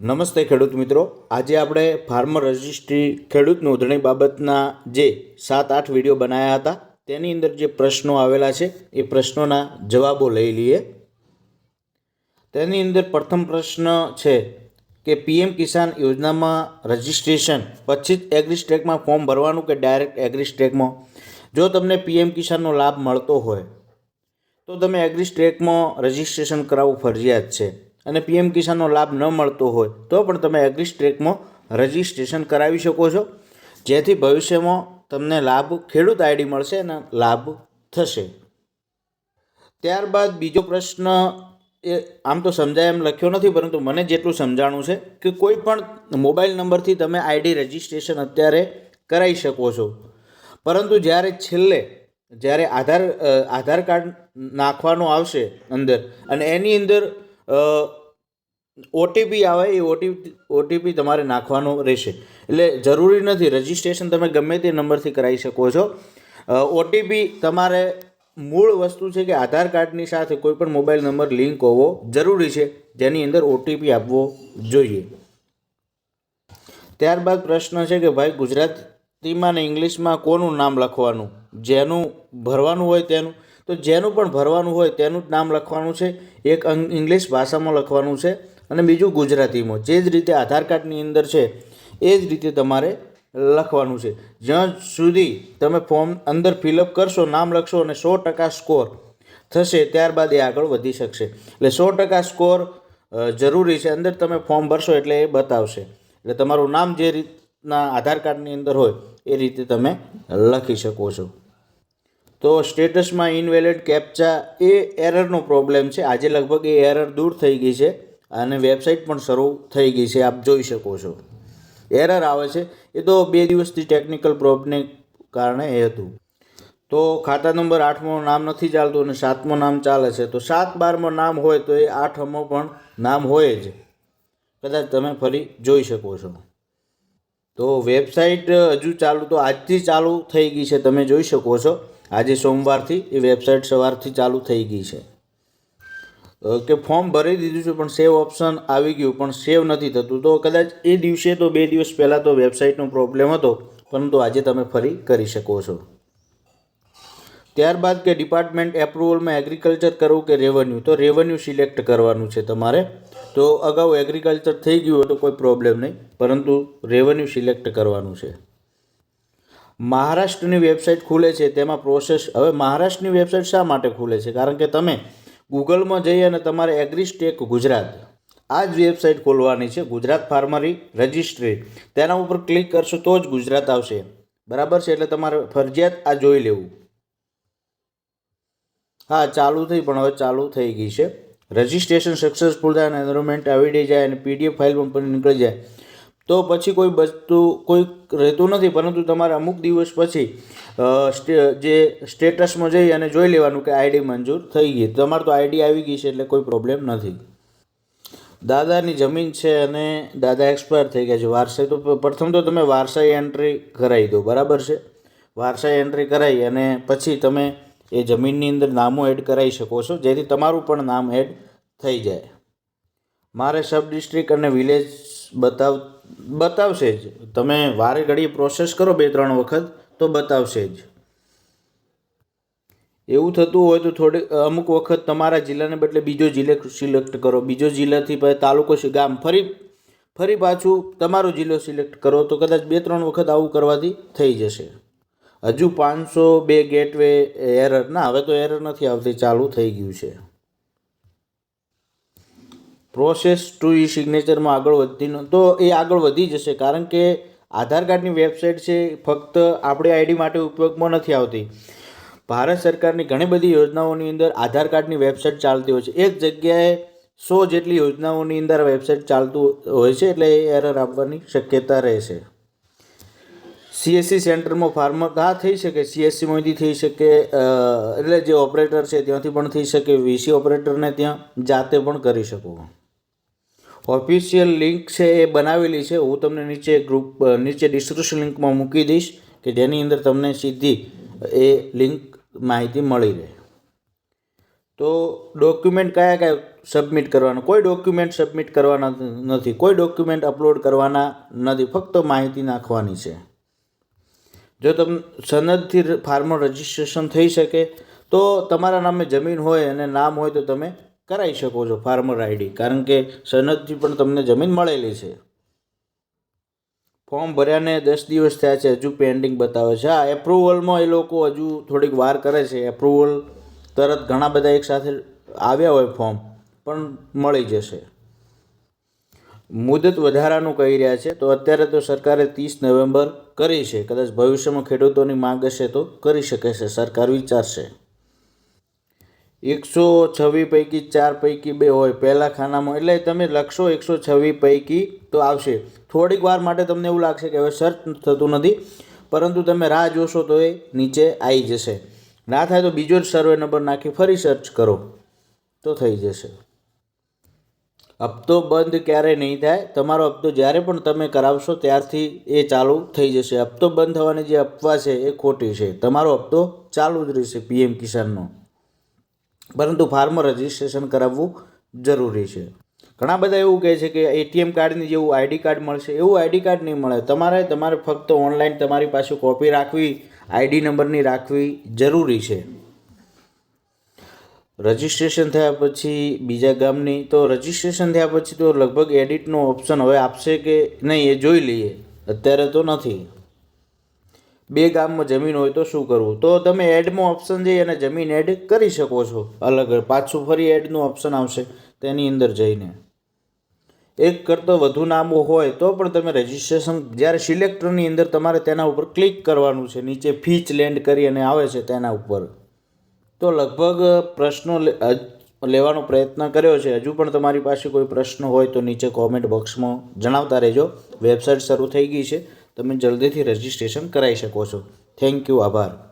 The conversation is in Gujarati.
નમસ્તે ખેડૂત મિત્રો. આજે આપણે ફાર્મર રજિસ્ટ્રી ખેડૂત નોંધણી બાબતના જે સાત આઠ વીડિયો બનાવ્યા હતા, તેની અંદર જે પ્રશ્નો આવેલા છે, એ પ્રશ્નોના જવાબો લઈ લઈએ. તેની અંદર પ્રથમ પ્રશ્ન છે કે પીએમ કિસાન યોજનામાં રજિસ્ટ્રેશન પછી જ એગ્રીસ્ટેકમાં ફોર્મ ભરવાનું કે ડાયરેક્ટ એગ્રીસ્ટેકમાં? જો તમને પીએમ કિસાનનો લાભ મળતો હોય, તો તમે એગ્રીસ્ટેકમાં રજિસ્ટ્રેશન કરાવવું ફરજિયાત છે. અને પીએમ કિસાનનો લાભ ન મળતો હોય, તો પણ તમે એગ્રીસ્ટ્રેકમાં રજિસ્ટ્રેશન કરાવી શકો છો. જેથી ભવિષ્યમાં તમને લાભ, ખેડૂત આઈડી મળશે અને લાભ થશે. ત્યારબાદ બીજો પ્રશ્ન એ, આમ તો સમજાય એમ લખ્યો નથી, પરંતુ મને જેટલું સમજાણું છે કે કોઈ પણ મોબાઈલ નંબરથી તમે આઈડી રજિસ્ટ્રેશન અત્યારે કરાવી શકો છો. પરંતુ જ્યારે છેલ્લે, જ્યારે આધાર આધાર કાર્ડ નાખવાનું આવશે અંદર, અને એની અંદર ઓટીપી આવે એ ઓટીપી ઓટીપી તમારે નાખવાનો રહેશે. એટલે જરૂરી નથી, રજિસ્ટ્રેશન તમે ગમે તે નંબરથી કરાવી શકો છો. ઓટીપી તમારે મૂળ વસ્તુ છે કે આધાર કાર્ડની સાથે કોઈપણ મોબાઈલ નંબર લિંક હોવો જરૂરી છે, જેની અંદર ઓટીપી આપવો જોઈએ. ત્યારબાદ પ્રશ્ન છે કે ભાઈ ગુજરાતીમાં ને ઇંગ્લિશમાં કોનું નામ લખવાનું? જેનું ભરવાનું હોય તેનું. તો જેનું પણ ભરવાનું હોય તેનું જ નામ લખવાનું છે. એક ઇંગ્લિશ ભાષામાં લખવાનું છે. અને બીજું ગુજરાતીમાં જે જ રીતે આધાર કાર્ડની અંદર છે, એ જ રીતે તમારે લખવાનું છે. જ્યાં સુધી તમે ફોર્મ અંદર ફિલઅપ કરશો, નામ લખશો અને સો ટકા સ્કોર થશે, ત્યારબાદ એ આગળ વધી શકશે. એટલે સો ટકા સ્કોર જરૂરી છે. અંદર તમે ફોર્મ ભરશો એટલે એ બતાવશે. એટલે તમારું નામ જે રીતના આધાર કાર્ડની અંદર હોય, એ રીતે તમે લખી શકો છો. તો સ્ટેટસમાં ઇનવેલિડ કેપ્ચા એ એરરનો પ્રોબ્લેમ છે. આજે લગભગ એ એરર દૂર થઈ ગઈ છે. અને વેબસાઇટ પણ શરૂ થઈ ગઈ છે, આપ જોઈ શકો છો. એરર આવે છે. એ તો બે દિવસથી ટેકનિકલ પ્રોબ્લેમને કારણે એ હતું. તો ખાતા નંબર આઠમું નામ નથી ચાલતું અને સાતમો નામ ચાલે છે. તો સાત બારમાં નામ હોય તો એ આઠમો પણ નામ હોય જ. કદાચ તમે ફરી જોઈ શકો છો. તો વેબસાઇટ હજુ ચાલુ, તો આજથી ચાલુ થઈ ગઈ છે, તમે જોઈ શકો છો. આજે સોમવારથી એ વેબસાઇટ સવારથી ચાલુ થઈ ગઈ છે. કે ફોર્મ ભરી દીધું છે, પણ સેવ ઓપ્શન આવી ગયું, પણ સેવ નથી થતું. તો કદાચ એ દિવસે તો બે દિવસ પહેલાં તો વેબસાઇટનો પ્રોબ્લેમ હતો, પરંતુ આજે તમે ફરી કરી શકો છો. ત્યારબાદ કે ડિપાર્ટમેન્ટ એપ્રુવલમાં એગ્રીકલ્ચર કરવું કે રેવન્યુ તો રેવન્યુ સિલેક્ટ કરવાનું છે તમારે. તો અગાઉ એગ્રીકલ્ચર થઈ ગયું હોય તો કોઈ પ્રોબ્લેમ નહીં, પરંતુ રેવન્યુ સિલેક્ટ કરવાનું છે. મહારાષ્ટ્રની વેબસાઇટ ખુલે છે, તેમાં પ્રોસેસ હવે મહારાષ્ટ્રની વેબસાઇટ શા માટે ખુલે છે? કારણ કે તમે ગૂગલમાં જઈ અને તમારે એગ્રીસ્ટેક ગુજરાત. આ જ વેબસાઇટ ખોલવાની છે, ગુજરાત ફાર્મરી રજિસ્ટ્રી. તેના ઉપર ક્લિક કરશો તો જ ગુજરાત આવશે. બરાબર છે? એટલે તમારે ફરજિયાત આ જોઈ લેવું. હા, ચાલુ થઈ, પણ હવે ચાલુ થઈ ગઈ છે. રજિસ્ટ્રેશન સક્સેસફુલ થાય અને એનરોલમેન્ટ આવી જાય અને પીડીએફ ફાઇલ પણ નીકળી જાય. તો પછી કોઈ બચતું કોઈ રહેતું નથી, પરંતુ તમારે અમુક દિવસ પછી જે સ્ટેટસમાં જઈ અને જોઈ લેવાનું કે આઈડી મંજૂર થઈ ગઈ. તમારે તો આઈડી આવી ગઈ છે એટલે કોઈ પ્રોબ્લેમ નથી. દાદાની જમીન છે અને દાદા એક્સપાયર થઈ ગયા છે. વારસાઈ તો પ્રથમ તો તમે વારસાઈ એન્ટ્રી કરાવી દો. બરાબર છે? વારસાઈ એન્ટ્રી કરાવી અને પછી તમે એ જમીનની અંદર નામો એડ કરાવી શકો છો, જેથી તમારું પણ નામ એડ થઈ જાય. મારે સબ ડિસ્ટ્રિક્ટ અને વિલેજ બતાવ, બતાવશે જ. તમે વારે ઘડી પ્રોસેસ કરો બે ત્રણ વખત. તો બતાવશે જ. એવું થતું હોય તો થોડી અમુક વખત તમારા જિલ્લાને બદલે બીજો જિલ્લો સિલેક્ટ કરો. બીજો જિલ્લાથી તાલુકો ગામ. ફરી ફરી પાછું તમારો જિલ્લો સિલેક્ટ કરો તો કદાચ બે, ત્રણ વખત આવું કરવાથી થઈ જશે. હજુ પાંચસો બે ગેટવે એરર, ના, હવે તો એરર નથી આવતી, ચાલુ થઈ ગયું છે. પ્રોસેસ ટુ ઈ સિગ્નેચરમાં આગળ વધતી તો એ આગળ વધી જશે, કારણ કે આધાર કાર્ડની વેબસાઇટ છે, ફક્ત આપણી આઈડી માટે ઉપયોગમાં નથી આવતી. ભારત સરકારની ઘણી બધી યોજનાઓની અંદર આધાર કાર્ડની વેબસાઇટ ચાલતી હોય છે. એક જગ્યાએ સો જેટલી યોજનાઓની અંદર વેબસાઇટ ચાલતું હોય છે, એટલે એ એરર આપવાની શક્યતા રહેશે સીએસસી સેન્ટરમાં ફાર્મર હા, થઈ શકે. સીએસસીમાંથી થઈ શકે એટલે જે ઓપરેટર છે, ત્યાંથી પણ થઈ શકે. વીસી ઓપરેટરને ત્યાં જાતે પણ કરી શકો. ઓફિશિયલ લિંક છે એ બનાવેલી છે. હું તમને નીચે ગ્રુપ નીચે ડિસ્ક્રિપ્શન લિંકમાં મૂકી દઈશ કે જેની અંદર તમને સીધી એ લિંક માહિતી મળી રહે. તો ડોક્યુમેન્ટ કયા કયા સબમિટ કરવાનું? કોઈ ડોક્યુમેન્ટ સબમિટ કરવાના નથી. કોઈ ડોક્યુમેન્ટ અપલોડ કરવાના નથી. ફક્ત માહિતી નાખવાની છે. જો તમે, સનદથી ફાર્મર રજિસ્ટ્રેશન થઈ શકે, તો તમારા નામે જમીન હોય અને નામ હોય તો તમે કરાવી શકો છો ફાર્મર આઈડી. કારણ કે સનદથી પણ તમને જમીન મળેલી છે. ફોર્મ ભર્યાને દસ દિવસ થયા છે, હજુ પેન્ડિંગ બતાવે છે. હા એપ્રુવલમાં એ લોકો હજુ થોડીક વાર કરે છે. એપ્રુવલ તરત ઘણા બધા એક સાથે આવ્યા હોય ફોર્મ, પણ મળી જશે. મુદત વધારાનું કહી રહ્યા છે, તો અત્યારે તો સરકારે ત્રીસ નવેમ્બર કરી છે. કદાચ ભવિષ્યમાં ખેડૂતોની માંગ હશે તો કરી શકે છે. સરકાર વિચારશે. એકસો છવ્વીસ પૈકી ચાર પૈકી બે હોય. પહેલાં ખાનામાં, એટલે તમે લખશો એકસો છવ્વીસ પૈકી તો આવશે. થોડીક વાર માટે તમને એવું લાગશે કે હવે સર્ચ થતું નથી, પરંતુ તમે રાહ જોશો તો એ નીચે આવી જશે. ના થાય તો બીજો જ સર્વે નંબર નાખી ફરી સર્ચ કરો. તો થઈ જશે. હપ્તો બંધ ક્યારે નહીં થાય. તમારો હપ્તો જ્યારે પણ તમે કરાવશો ત્યારથી એ ચાલુ થઈ જશે. હપ્તો બંધ થવાની જે અફવા છે એ ખોટી છે. તમારો હપ્તો ચાલુ જ રહેશે, પીએમ કિસાનનો. પરંતુ ફાર્મ રજિસ્ટ્રેશન કરાવવું જરૂરી છે. ઘણા બધા એવું કહે છે કે એટીએમ કાર્ડની જેવું આઈડી કાર્ડ મળશે. એવું આઈડી કાર્ડ નહીં મળે. તમારે તમારે ફક્ત ઓનલાઈન તમારી પાસે કોપી રાખવી આઈડી નંબરની રાખવી જરૂરી છે. રજિસ્ટ્રેશન થયા પછી બીજા ગામની, તો રજિસ્ટ્રેશન થયા પછી તો લગભગ એડિટનો ઓપ્શન હવે આપશે કે નહીં એ જોઈ લઈએ. અત્યારે તો નથી. બે ગામમાં જમીન હોય તો શું કરવું? તો તમે એડમાં ઓપ્શન જઈ અને જમીન એડ કરી શકો છો. અલગ પાછું ફરી એડનું ઓપ્શન આવશે તેની અંદર જઈને. એક કરતો વધુ નામો હોય તો પણ તમે રજિસ્ટ્રેશન જ્યારે સિલેક્ટરની અંદર તમારે તેના ઉપર ક્લિક કરવાનું છે, નીચે ફીચ લેન્ડ કરી અને આવે છે તેના ઉપર. તો લગભગ પ્રશ્નો લેવાનો પ્રયત્ન કર્યો છે. હજુ પણ તમારી પાસે કોઈ પ્રશ્ન હોય તો નીચે કોમેન્ટ બોક્સમાં જણાવતા રહેજો. વેબસાઇટ શરૂ થઈ ગઈ છે. તમે જલ્દીથી રજિસ્ટ્રેશન કરાવી શકો છો. થેન્ક યુ આભાર.